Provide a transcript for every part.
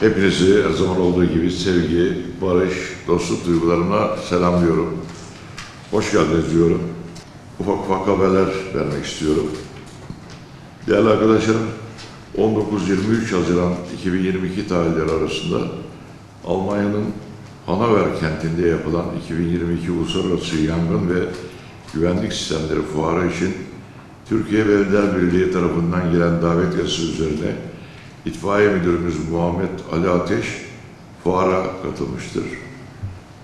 Hepinizi her zaman olduğu gibi sevgi, barış, dostluk duygularımla selamlıyorum. Hoş geldiniz diyorum. Ufak ufak haberler vermek istiyorum. Değerli arkadaşlarım, 19-23 Haziran 2022 tarihleri arasında Almanya'nın Hanover kentinde yapılan 2022 Uluslararası Yangın ve Güvenlik Sistemleri Fuarı için Türkiye Belediyeler Birliği tarafından gelen davet yazısı üzerine İtfaiye Müdürümüz Muhammed Ali Ateş fuara katılmıştır.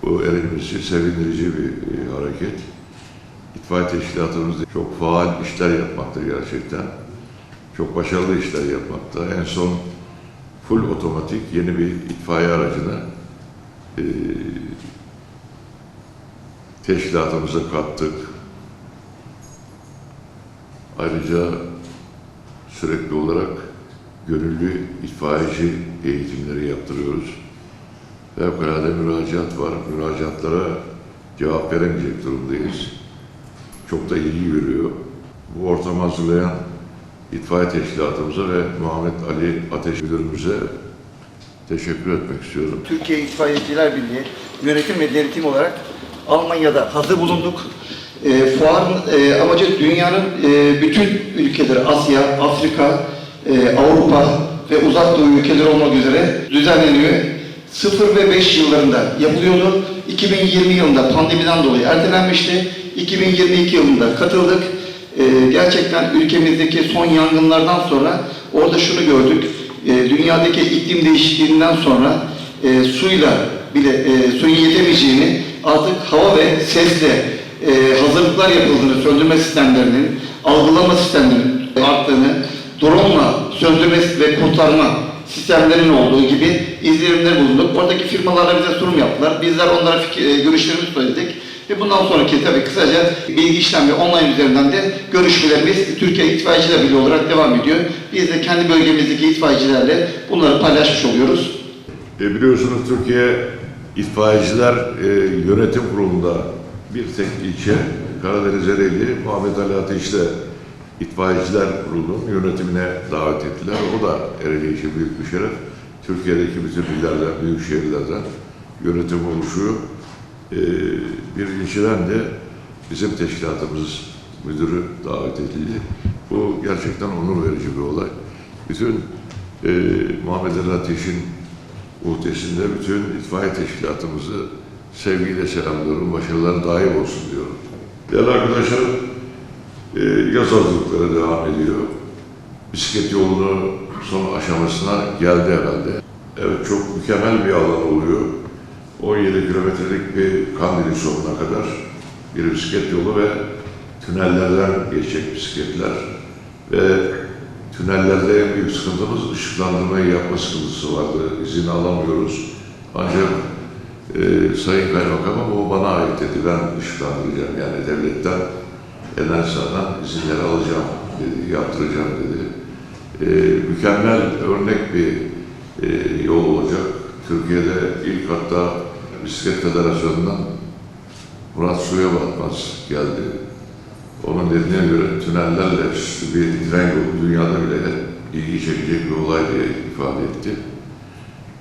Bu elimiz için sevindirici bir e, hareket. İtfaiye teşkilatımız çok faal işler yapmakta gerçekten. Çok başarılı işler yapmakta. En son full otomatik yeni bir itfaiye aracını e, teşkilatımıza kattık. Ayrıca sürekli olarak gönüllü itfaiyeci eğitimleri yaptırıyoruz. Fevkalade müracaat var. Müracaatlara cevap veremeyecek durumdayız. Çok da ilgi görüyor. Bu ortamı hazırlayan itfaiye teşkilatımıza ve Muhammed Ali Ateş Müdürümüze teşekkür etmek istiyorum. Türkiye İtfaiyeciler Birliği yönetim ve denetim olarak Almanya'da hazır bulunduk. E, fuarın e, amacı dünyanın e, bütün ülkeleri, Asya, Afrika, e, Avrupa ve Uzak Doğu ülkeleri olmak üzere düzenleniyor. 0 ve 5 yıllarında yapılıyordu. 2020 yılında pandemiden dolayı ertelenmişti. 2022 yılında katıldık. E, gerçekten ülkemizdeki son yangınlardan sonra orada şunu gördük. E, dünyadaki iklim değişikliğinden sonra e, suyla bile e, suyun yetemeyeceğini artık hava ve sesle e, hazırlıklar yapıldığını, söndürme sistemlerinin, algılama sistemlerinin arttığını, drone'la söndürme ve kurtarma sistemlerinin olduğu gibi izlenimler bulunduk. Oradaki firmalarla bize sunum yaptılar. Bizler onlara fikir, e, görüşlerimizi söyledik. Ve bundan sonraki tabii kısaca bilgi işlem ve online üzerinden de görüşmelerimiz Türkiye İtfaiyeciler Birliği olarak devam ediyor. Biz de kendi bölgemizdeki itfaiyecilerle bunları paylaşmış oluyoruz. E, biliyorsunuz Türkiye İtfaiyeciler e, Yönetim Kurulu'nda bir tek ilçe Karadeniz Ereğli Muhammed Ali Ateş'le İtfaiyeciler Kurulu'nun yönetimine davet ettiler. O da Ereğli için büyük bir şeref. Türkiye'deki bütün illerden, büyük şehirlerden yönetim oluşuyor. E, bir ilçeden de bizim teşkilatımız müdürü davet edildi. Bu gerçekten onur verici bir olay. Bütün e, Muhammed Ali Ateş'in uhdesinde bütün itfaiye teşkilatımızı sevgiyle selamlıyorum. Başarılar daim olsun diyorum. Değerli arkadaşlar, e, yaz hazırlıkları devam ediyor. Bisiklet yolunu son aşamasına geldi herhalde. Evet çok mükemmel bir alan oluyor. 17 kilometrelik bir Kandili sonuna kadar bir bisiklet yolu ve tünellerden geçecek bisikletler ve tünellerde en büyük sıkıntımız ışıklandırmayı yapma sıkıntısı vardı. İzin alamıyoruz. Ancak e, Sayın Kaymakamım o bana ait dedi. Ben ışıklandıracağım yani devletten Enersa'dan izinleri alacağım dedi, yaptıracağım dedi. E, mükemmel örnek bir e, yol olacak. Türkiye'de ilk hatta Bisiklet Federasyonu'ndan Murat Suya Batmaz geldi. Onun dediğine göre tünellerle bir tren yolu dünyada bile ilgi çekecek bir olay diye ifade etti.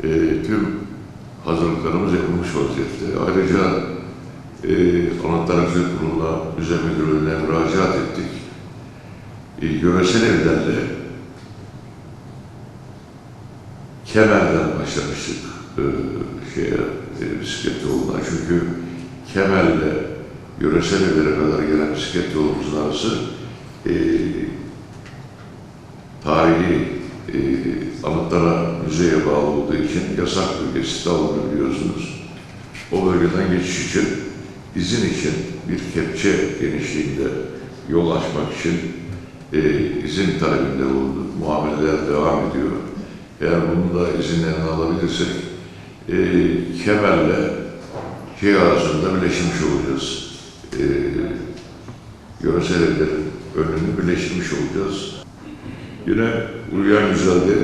E, tüm hazırlıklarımız yapılmış vaziyette. Ayrıca e, Anahtar Hizmet Kurulu'na, Müze Müdürlüğü'ne müracaat ettik. E, yöresel evlerle Kemer'den başlamıştık e, şeye, e, bisiklet yoluna. Çünkü Kemer'le yöresel evlere kadar gelen bisiklet yolumuzun arası e, tarihi e, anıtlara, müzeye bağlı olduğu için yasak bölgesi alınır biliyorsunuz. O bölgeden geçiş için, izin için bir kepçe genişliğinde yol açmak için e, izin talebinde bulunduk. Muameleler devam ediyor. Eğer bunun da izinlerini alabilirsek e, Kemer'le şey arasında birleşmiş olacağız. E, yöresel önünü birleştirmiş olacağız. Yine Uyuyan Güzel'de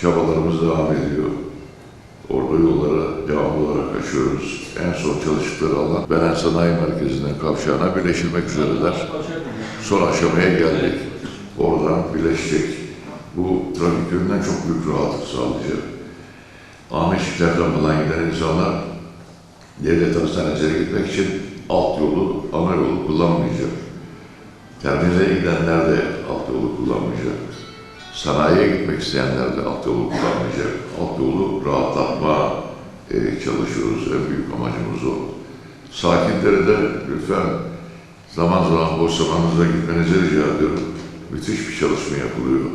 çabalarımız devam ediyor. Orada yollara devamlı olarak açıyoruz. En son çalıştıkları alan Belen Sanayi Merkezi'nden kavşağına birleşilmek üzereler. Son aşamaya geldik. Oradan birleşecek. Bu trafik yönünden çok büyük rahatlık sağlayacak. Ahmetçiklerden falan giden insanlar devlet hastanesine gitmek için alt yolu, ana yolu kullanmayacak. Terminale gidenler de alt yolu kullanmayacak. Sanayiye gitmek isteyenler de alt yolu kullanmayacak. Alt yolu rahatlatma e, çalışıyoruz. En büyük amacımız o. Sakinlere de lütfen zaman zaman boş zamanınıza gitmenizi rica ediyorum. Müthiş bir çalışma yapılıyor.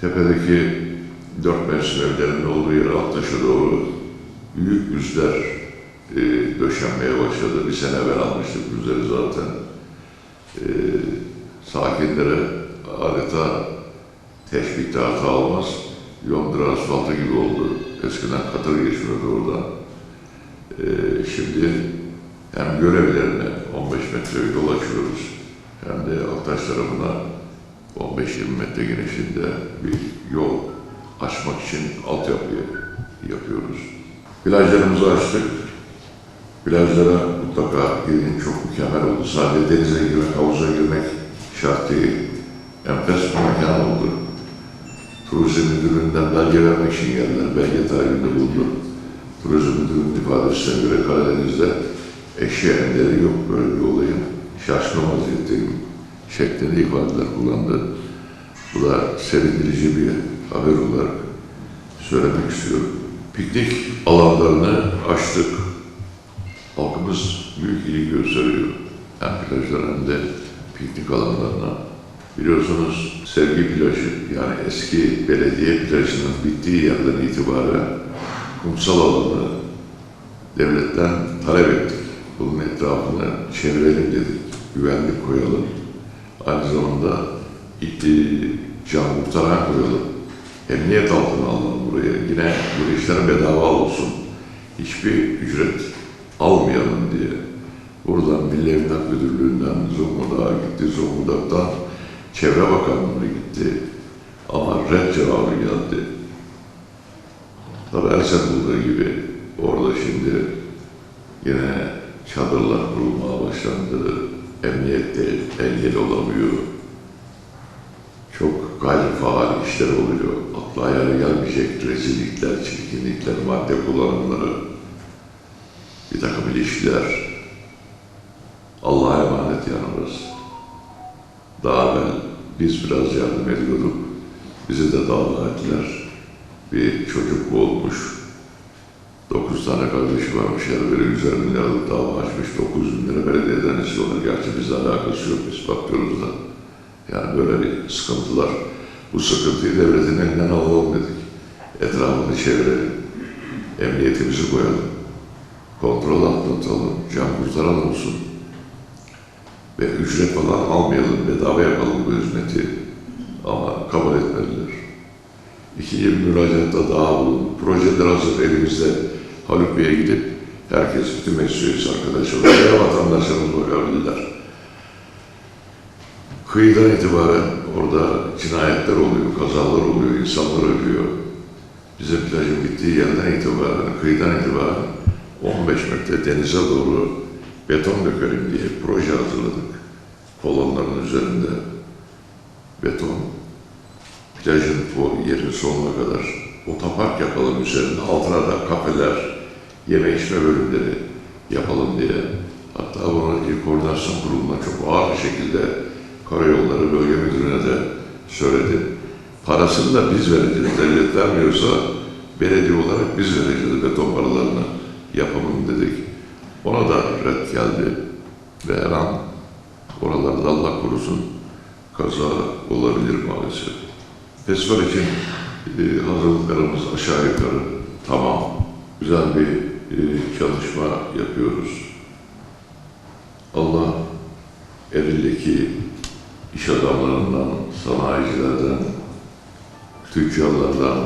Tepedeki dört mevsim evlerinin olduğu yere Aktaş'a doğru büyük yüzler e, döşenmeye başladı. Bir sene evvel almıştık yüzleri zaten. E, sakinlere adeta teşbihte hata olmaz. Londra asfaltı gibi oldu. Eskiden katır geçmiyordu oradan. E, şimdi hem görevlerine 15 metre yol açıyoruz hem de Aktaş tarafına 15-20 metre genişliğinde bir yol açmak için altyapı yapıyoruz. Plajlarımızı açtık. Plajlara mutlaka gidin çok mükemmel oldu. Sadece denize girmek, havuza girmek değil. Enfes bir mekan oldu. Turizm Müdürlüğü'nden belge vermek için geldiler. Belge talebinde bulundu. Turizm Müdürlüğü'nün ifadesine göre Karadeniz'de eşya enderi yok böyle bir olayın. Şaşkın vaziyetteyim şeklinde ifadeler kullandı. Bu da sevindirici bir haber olarak söylemek istiyorum. Piknik alanlarını açtık. Halkımız büyük ilgi gösteriyor. Hem plajlara hem de piknik alanlarına. Biliyorsunuz Sevgi Plajı yani eski belediye plajının bittiği yerden itibaren kumsal alanı devletten talep ettik. Bunun etrafını çevirelim dedik. Güvenlik koyalım. Aynı zamanda can kurtaran koyalım. Emniyet altına alalım buraya. Yine bu işler bedava olsun. Hiçbir ücret almayalım diye. Buradan Milli Emlak Müdürlüğü'nden Zonguldak'a gitti. Zonguldak'tan Çevre Bakanlığı'na gitti. Ama red cevabı geldi. Tabi olduğu gibi orada şimdi yine çadırlar kurulmaya başlandı. Emniyette engel olamıyor. Çok gayri faal işler oluyor. Akla hayale gelmeyecek rezillikler, çirkinlikler, madde kullanımları, bir takım ilişkiler. Allah'a emanet yanımız. Daha evvel biz biraz yardım ediyorduk. Bizi de dava ettiler. Bir çocuk boğulmuş. Dokuz tane kardeşi varmış yani böyle 150 bin liralık dava açmış. 900 bin lira belediyeden istiyorlar. Gerçi bizle alakası yok. Biz bakıyoruz da. Yani böyle bir sıkıntılar. Bu sıkıntıyı devletin elinden alalım dedik. Etrafını çevirelim. Emniyetimizi koyalım. Kontrol altına tutalım. Can kurtaran olsun. Ve ücret falan almayalım. Bedava yapalım bu hizmeti. Ama kabul etmediler. İkinci bir müracaatta daha bulundu. Projeler hazır elimizde. Haluk Bey'e gidip herkes bütün meclis üyesi arkadaşlar veya vatandaşlarımız bakabilirler. Kıyıdan itibaren orada cinayetler oluyor, kazalar oluyor, insanlar ölüyor. Bizim plajın bittiği yerden itibaren, kıyıdan itibaren 15 metre denize doğru beton dökelim diye proje hazırladık. Kolonların üzerinde beton, plajın yerin sonuna kadar otopark yapalım üzerinde. Altına da kafeler, yeme içme bölümleri yapalım diye. Hatta bunu ilk koordinasyon kuruluna çok ağır bir şekilde Karayolları Bölge Müdürü'ne de söyledim. Parasını da biz vereceğiz. Devlet vermiyorsa belediye olarak biz vereceğiz beton paralarını yapalım dedik. Ona da red geldi. Ve her an oralarda Allah korusun kaza olabilir maalesef. Festival için e, hazırlıklarımız aşağı yukarı tamam. Güzel bir e, çalışma yapıyoruz. Allah Eril'deki iş adamlarından, sanayicilerden, tüccarlardan,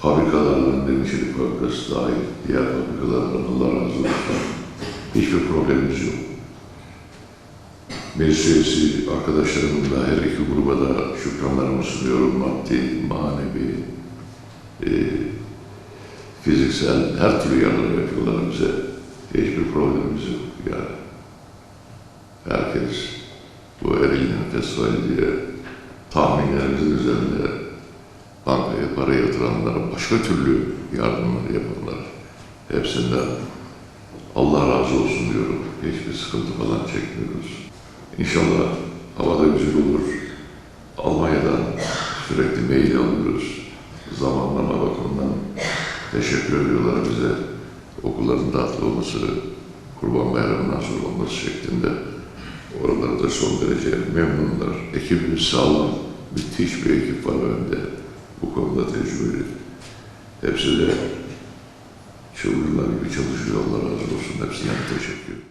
fabrikalardan, denizcilik fabrikası dahil diğer fabrikalardan Allah razı olsun. Hiçbir problemimiz yok. Meclis üyesi arkadaşlarımla her iki gruba da şükranlarımı sunuyorum. Maddi, manevi, e, fiziksel her türlü yardım yapıyorlar bize. Hiçbir problemimiz yok yani. Herkes bu Ereğli'nin festivali diye tahminlerimizin üzerinde para yatıranlara, başka türlü yardımları yapanlar hepsinden Allah razı olsun diyorum. Hiçbir sıkıntı falan çekmiyoruz. İnşallah havada güzel olur. Almanya'dan sürekli mail alıyoruz. Zamanlama bakımından teşekkür ediyorlar bize. Okulların dağıtlı olması, Kurban Bayramı'ndan sonra olması şeklinde. Oraları da son derece memnunlar. Ekibimiz sağlam, müthiş bir ekip var önde. Bu konuda tecrübeli. Hepsi de çılgınlar gibi çalışıyor. Allah razı olsun. Hepsine teşekkür ederim.